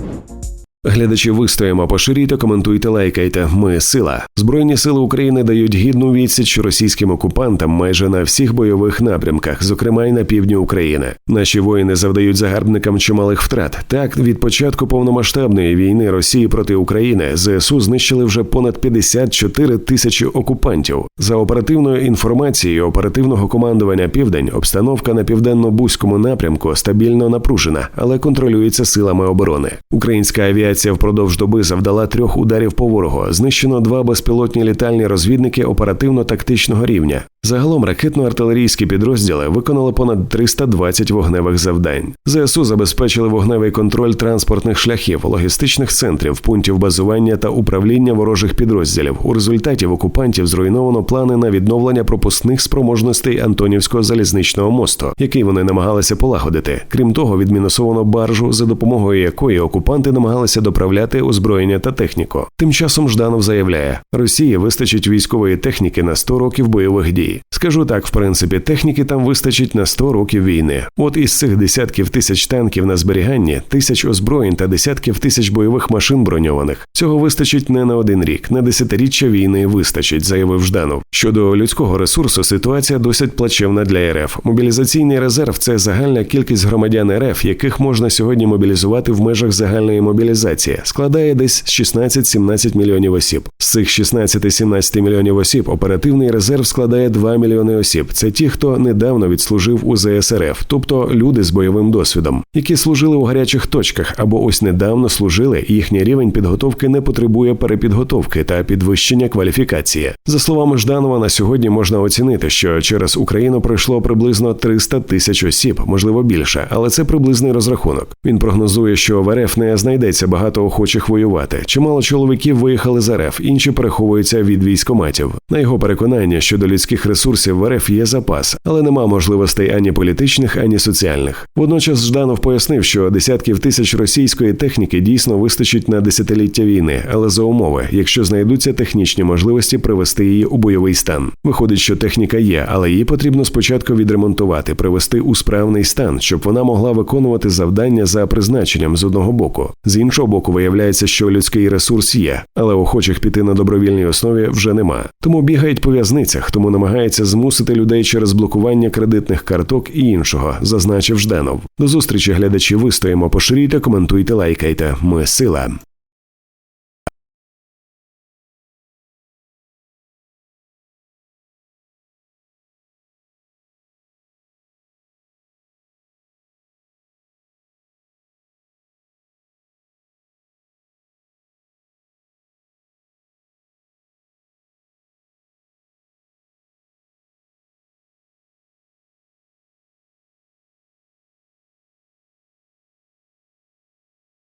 you Глядачі вистоїмо, поширюйте, коментуйте, лайкайте. Ми сила. Збройні сили України дають гідну відсіч російським окупантам майже на всіх бойових напрямках, зокрема й на півдні України. Наші воїни завдають загарбникам чималих втрат. Так, від початку повномасштабної війни Росії проти України ЗСУ знищили вже понад 54 тисячі окупантів. За оперативною інформацією оперативного командування Південь, обстановка на південно-бузькому напрямку стабільно напружена, але контролюється силами оборони. Українська авіація впродовж доби завдала трьох ударів по ворогу. Знищено два безпілотні літальні розвідники оперативно-тактичного рівня. Загалом ракетно-артилерійські підрозділи виконали понад 320 вогневих завдань. ЗСУ забезпечили вогневий контроль транспортних шляхів, логістичних центрів, пунктів базування та управління ворожих підрозділів. У результаті в окупантів зруйновано плани на відновлення пропускних спроможностей Антонівського залізничного мосту, який вони намагалися полагодити. Крім того, відмінусовано баржу, за допомогою якої окупанти намагалися доправляти озброєння та техніку. Тим часом Жданов заявляє: Росії вистачить військової техніки на 100 років бойових дій. Скажу так, в принципі, техніки там вистачить на 100 років війни. От із цих десятків тисяч танків на зберіганні, тисяч озброєнь та десятків тисяч бойових машин броньованих. Цього вистачить не на один рік, на десятиріччя війни вистачить, заявив Жданов. Щодо людського ресурсу, ситуація досить плачевна для РФ. Мобілізаційний резерв це загальна кількість громадян РФ, яких можна сьогодні мобілізувати в межах загальної мобілізації, складає десь 16-17 мільйонів осіб. З цих 16-17 мільйонів осіб оперативний резерв складає 2 мільйони осіб. Це ті, хто недавно відслужив у ЗСРФ, тобто люди з бойовим досвідом, які служили у гарячих точках або ось недавно служили. і Їхній рівень підготовки не потребує перепідготовки та підвищення кваліфікації. За словами Жданова, на сьогодні можна оцінити, що через Україну пройшло приблизно 300 тисяч осіб, можливо більше, але це приблизний розрахунок. Він прогнозує, що в РФ не знайдеться багато охочих воювати. Чимало чоловіків виїхали з РФ, інші переховуються від військоматів. На його переконання щодо людських ресурсів в РФ є запас, але нема можливостей ані політичних, ані соціальних. Водночас Жданов пояснив, що десятків тисяч російської техніки дійсно вистачить на десятиліття війни, але за умови, якщо знайдуться технічні можливості привести її у бойовий стан. Виходить, що техніка є, але її потрібно спочатку відремонтувати, привести у справний стан, щоб вона могла виконувати завдання за призначенням з одного боку. З іншого боку, виявляється, що людський ресурс є, але охочих піти на добровільній основі вже нема. Тому бігають по в'язницях, тому намагається змусити людей через блокування кредитних карток і іншого, зазначив Жданов. До зустрічі глядачі вистоїмо, поширюйте, коментуйте, лайкайте. Ми сила.